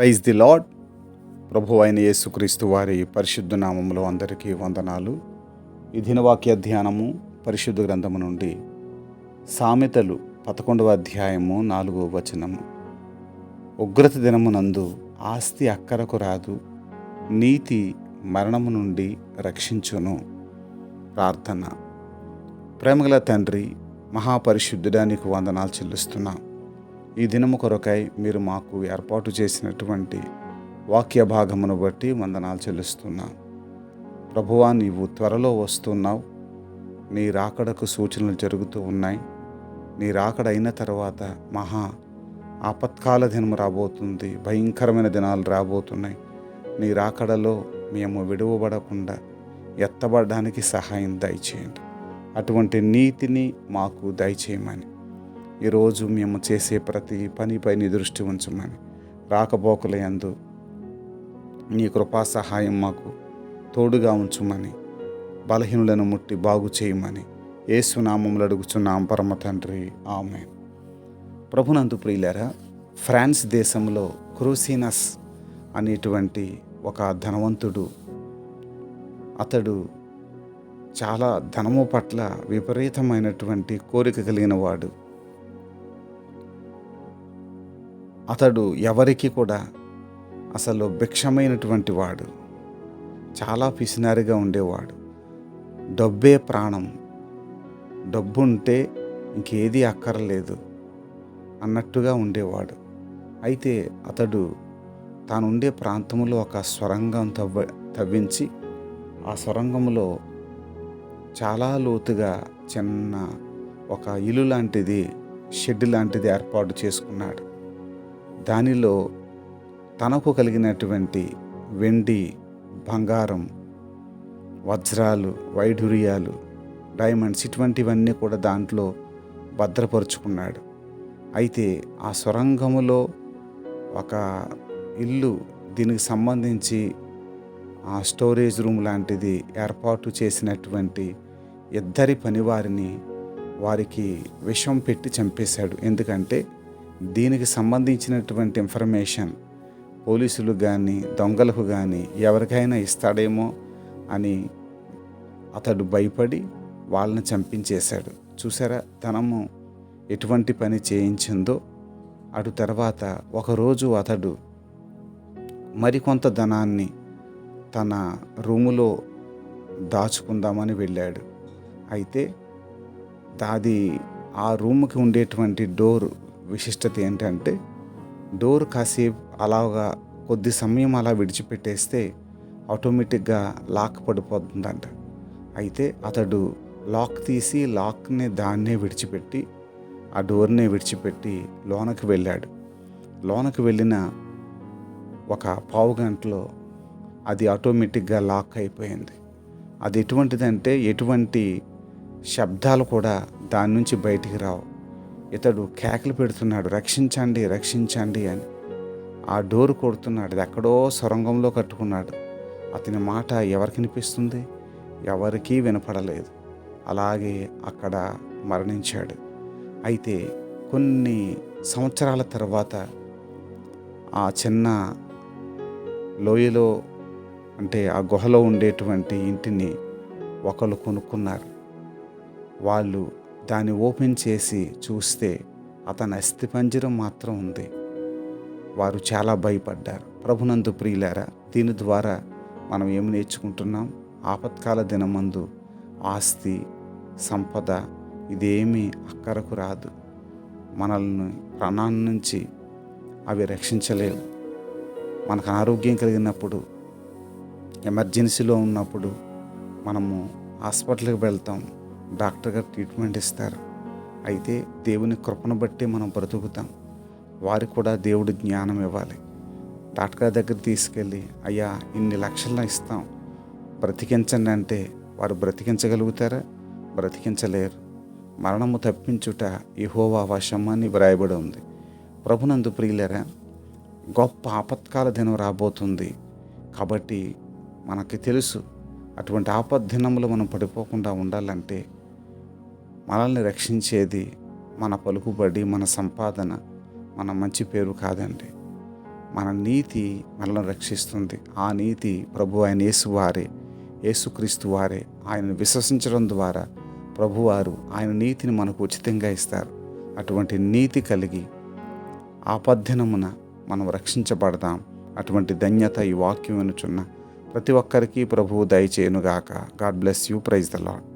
Praise the lord ప్రభు అయిన యేసుక్రీస్తు వారి పరిశుద్ధ నామంలో అందరికీ వందనాలు. ఈ దినవాక్య ధ్యానము పరిశుద్ధ గ్రంథము నుండి సామెతలు పదకొండవ అధ్యాయము నాలుగవ వచనము. ఉగ్రత దినమునందు ఆస్తి అక్కరకు రాదు నీతి మరణము నుండి రక్షించును. ప్రార్థన. ప్రేమగల తండ్రి మహాపరిశుద్ధుడానికి వందనాలు చెల్లిస్తున్నాం. ఈ దినము కొరకై మీరు మాకు ఏర్పాటు చేసినటువంటి వాక్య భాగమును బట్టి వందనాలు చెల్లిస్తున్నాం. ప్రభువా నీవు త్వరలో వస్తున్నావు. నీ రాకడకు సూచనలు జరుగుతూ ఉన్నాయి. నీ రాకడ అయిన తర్వాత మహా ఆపత్కాల దినం రాబోతుంది. భయంకరమైన దినాలు రాబోతున్నాయి. నీ రాకడలో మేము విడువబడకుండా ఎత్తబడడానికి సహాయం దయచేయండి. అటువంటి నీతిని మాకు దయచేయమని ఈరోజు మేము చేసే ప్రతి పనిపైని దృష్టి ఉంచమని రాకపోకల యందు నీ కృపా సహాయం మాకు తోడుగా ఉంచుమని బలహీనులను ముట్టి బాగు చేయమని ఏసునామములు అడుగుచున్నాం. పరమ తండ్రి. ఆమె ప్రభునందు ప్రియులరా ఫ్రాన్స్ దేశంలో క్రూసినస్ అనేటువంటి ఒక ధనవంతుడు అతడు చాలా ధనము పట్ల విపరీతమైనటువంటి కోరిక కలిగిన వాడు. అతడు ఎవరికి కూడా అసలు భిక్షమైనటువంటి వాడు. చాలా పిసినారిగా ఉండేవాడు. డబ్బే ప్రాణం. డబ్బు ఉంటే ఇంకేది అక్కర్లేదు అన్నట్టుగా ఉండేవాడు. అయితే అతడు తాను ఉండే ప్రాంతంలో ఒక సొరంగం తవ్వ తవ్వించి ఆ సొరంగంలో చాలా లోతుగా చిన్న ఒక ఇల్లు లాంటిది షెడ్ లాంటిది ఏర్పాటు చేసుకున్నాడు. దానిలో తనకు కలిగినటువంటి వెండి బంగారం వజ్రాలు వైఢూర్యాలు డైమండ్స్ ఇటువంటివన్నీ కూడా దాంట్లో భద్రపరుచుకున్నాడు. అయితే ఆ సొరంగములో ఒక ఇల్లు దీనికి సంబంధించి ఆ స్టోరేజ్ రూమ్ లాంటిది ఏర్పాటు చేసినటువంటి ఇద్దరి పనివారిని వారికి విషం పెట్టి చంపేశాడు. ఎందుకంటే దీనికి సంబంధించినటువంటి ఇన్ఫర్మేషన్ పోలీసులు కానీ దొంగలకు కానీ ఎవరికైనా ఇస్తాడేమో అని అతడు భయపడి వాళ్ళని చంపించేశాడు. చూసారా? ధనము ఎటువంటి పని చేయించిందో అటు తర్వాత ఒకరోజు అతడు మరికొంత ధనాన్ని తన రూములో దాచుకుందామని వెళ్ళాడు. అయితే దాది ఆ రూమ్కి ఉండేటువంటి డోర్ విశిష్టత ఏంటంటే డోర్ కాసేపు అలాగా కొద్ది సమయం అలా విడిచిపెట్టేస్తే ఆటోమేటిక్గా లాక్ పడిపోతుందంట. అయితే అతడు లాక్ తీసి లాక్ని దాన్నే విడిచిపెట్టి ఆ డోర్నే విడిచిపెట్టి లోనకు వెళ్ళాడు. లోనకు వెళ్ళిన ఒక పావు గంటలో అది ఆటోమేటిక్గా లాక్ అయిపోయింది. అది ఎటువంటిదంటే ఎటువంటి శబ్దాలు కూడా దాని నుంచి బయటికి రావు. ఇతడు కేకలు పెడుతున్నాడు రక్షించండి రక్షించండి అని. ఆ డోర్ కొడుతున్నాడు అది ఎక్కడో సొరంగంలో కట్టుకున్నాడు. అతని మాట ఎవరికి వినిపిస్తుంది? ఎవరికీ వినపడలేదు. అలాగే అక్కడ మరణించాడు. అయితే కొన్ని సంవత్సరాల తర్వాత ఆ చిన్న లోయలో అంటే ఆ గుహలో ఉండేటువంటి ఇంటిని ఒకరు కొనుక్కున్నారు. వాళ్ళు దాన్ని ఓపెన్ చేసి చూస్తే అతని అస్థిపంజరం మాత్రం ఉంది. వారు చాలా భయపడ్డారు. ప్రభునందు ప్రియులారా దీని ద్వారా మనం ఏమి నేర్చుకుంటున్నాం? ఆపత్కాల దినమందు ఆస్తి సంపద ఇదేమీ అక్కరకు రాదు. మనల్ని ప్రాణాన్ని నుంచి అవి రక్షించలేవు. మనకు అనారోగ్యం కలిగినప్పుడు ఎమర్జెన్సీలో ఉన్నప్పుడు మనము హాస్పిటల్కి వెళ్తాం. డాక్టర్ గారు ట్రీట్మెంట్ ఇస్తారు. అయితే దేవుని కృపను బట్టి మనం బ్రతుకుతాం. వారికి కూడా దేవుడు జ్ఞానం ఇవ్వాలి. డాక్టర్ గారి దగ్గర తీసుకెళ్ళి అయ్యా ఇన్ని లక్షలు ఇస్తాం. బ్రతికించండి అంటే వారు బ్రతికించగలుగుతారా? బ్రతికించలేరు. మరణము తప్పించుట ఇహోవా వశమని అని వ్రాయబడి ఉంది. ప్రభునందు ప్రియులరా గొప్ప ఆపత్కాల దినం రాబోతుంది. కాబట్టి మనకి తెలుసు అటువంటి ఆపద్దినములు మనం పడిపోకుండా ఉండాలంటే మనల్ని రక్షించేది మన పలుకుబడి మన సంపాదన మన మంచి పేరు కాదండి. మన నీతి మనల్ని రక్షిస్తుంది. ఆ నీతి ప్రభు ఆయన యేసు వారే యేసుక్రీస్తు వారే ఆయనను విశ్వసించడం ద్వారా ప్రభువారు ఆయన నీతిని మనకు ఉచితంగా ఇస్తారు. అటువంటి నీతి కలిగి ఆపద్ధనమున మనం రక్షించబడదాం. అటువంటి ధన్యత ఈ వాక్యం వినుచున్న ప్రతి ఒక్కరికి ప్రభువు దయచేయునుగాక. God bless you. Praise the Lord